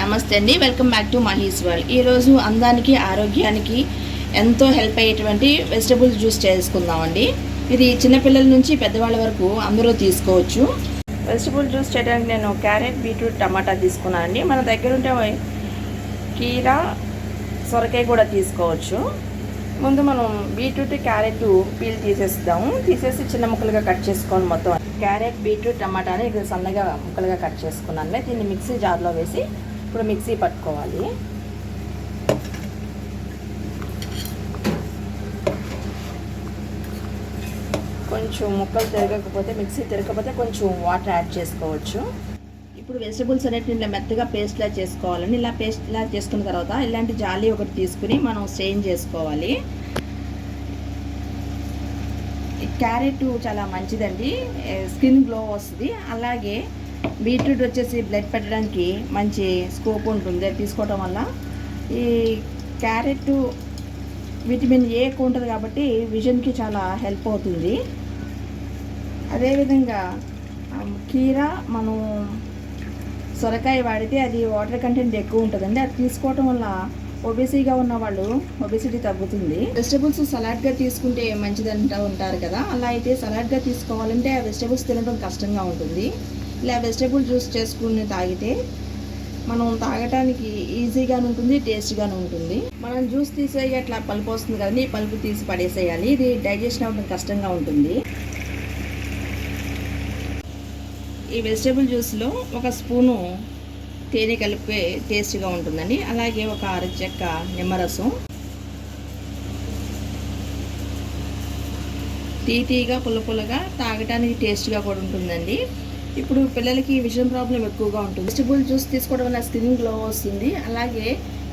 నమస్తే అండి. Welcome back to Mahi's world ఈరోజు అందానికి ఆరోగ్యానికి ఎంతో హెల్ప్ అయ్యేటువంటి వెజిటబుల్ జ్యూస్ చేసుకుందామండి ఇది చిన్నపిల్లల నుంచి పెద్దవాళ్ళ వరకు అందరూ తీసుకోవచ్చు. వెజిటబుల్ జ్యూస్ చేయడానికి నేను క్యారెట్ బీట్రూట్ టమాటా తీసుకున్నానండి మన దగ్గర ఉంటే కీరా సొరకాయ కూడా తీసుకోవచ్చు. ముందు మనం బీట్రూట్ క్యారెట్ పీల్ తీసేస్తాము తీసేసి చిన్న ముక్కలుగా కట్ చేసుకోవాలి మొత్తం క్యారెట్ బీట్రూట్ టమాటాని ఇక్కడ సన్నగా ముక్కలుగా కట్ చేసుకున్నాను. దీన్ని మిక్సీ జార్లో వేసి ఇప్పుడు మిక్సీ పట్టుకోవాలి. కొంచెం ముక్కలు తిరగకపోతే మిక్సీ తిరగకపోతే కొంచెం వాటర్ యాడ్ చేసుకోవచ్చు. ఇప్పుడు వెజిటబుల్స్ అనేటివి ఇలా మెత్తగా పేస్ట్లా చేసుకోవాలండి. ఇలా పేస్ట్లా చేసుకున్న తర్వాత ఇలాంటి జాలి ఒకటి తీసుకుని మనం స్ట్రెయిన్ చేసుకోవాలి. క్యారెట్ చాలా మంచిదండి. స్కిన్ గ్లో వస్తుంది. అలాగే బీట్రూట్ వచ్చేసి బ్లడ్ పెట్టడానికి మంచి స్కోప్ ఉంటుంది. అది తీసుకోవడం వల్ల ఈ క్యారెట్ విటమిన్ ఏ ఎక్కువ ఉంటుంది కాబట్టి విజన్కి చాలా హెల్ప్ అవుతుంది. అదేవిధంగా కీర కీరా మనం సొరకాయ వాడితే అది వాటర్ కంటెంట్ ఎక్కువ ఉంటుందండి. అది తీసుకోవటం వల్ల ఒబేసీగా ఉన్న వాళ్ళు ఒబేసిటీ తగ్గుతుంది. వెజిటబుల్స్ సలాడ్గా తీసుకుంటే మంచిదంటూ ఉంటారు కదా. అలా అయితే సలాడ్గా తీసుకోవాలంటే ఆ వెజిటబుల్స్ తినడం కష్టంగా ఉంటుంది. ఇలా వెజిటేబుల్ జ్యూస్ చేసుకుని తాగితే మనం తాగటానికి ఈజీగాను ఉంటుంది టేస్ట్గాను ఉంటుంది. మనం జ్యూస్ తీసేయి అట్లా పలుపు వస్తుంది కదండి ఈ పలుపు తీసి పడేసేయాలి. ఇది డైజెషన్ అవ్వడం కష్టంగా ఉంటుంది. ఈ వెజిటేబుల్ జ్యూస్లో ఒక స్పూను తేనె కలిపే టేస్ట్గా ఉంటుందండి. అలాగే ఒక అరచెక్క నిమ్మరసం. తీతీగా పుల్ల పుల్లగా తాగటానికి టేస్ట్గా కూడా ఉంటుందండి. ఇప్పుడు పిల్లలకి విజన్ ప్రాబ్లం ఎక్కువగా ఉంటుంది. వెజిటబుల్ జ్యూస్ తీసుకోవడం వల్ల స్కిన్ గ్లో వస్తుంది. అలాగే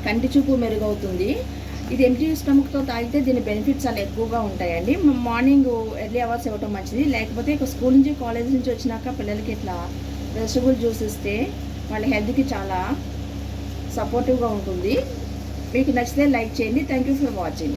కంటి చూపు మెరుగవుతుంది. ఇది ఎంటీ స్టమక్తో తాగితే దీని బెనిఫిట్స్ చాలా ఎక్కువగా ఉంటాయండి. మార్నింగ్ ఎర్లీ అవర్స్ ఇవ్వటం మంచిది. లేకపోతే ఇక స్కూల్ నుంచి కాలేజ్ నుంచి వచ్చినాక పిల్లలకి ఇట్లా వెజిటబుల్ జ్యూస్ ఇస్తే వాళ్ళ హెల్త్కి చాలా సపోర్టివ్గా ఉంటుంది. మీకు నచ్చితే లైక్ చేయండి. Thank you for watching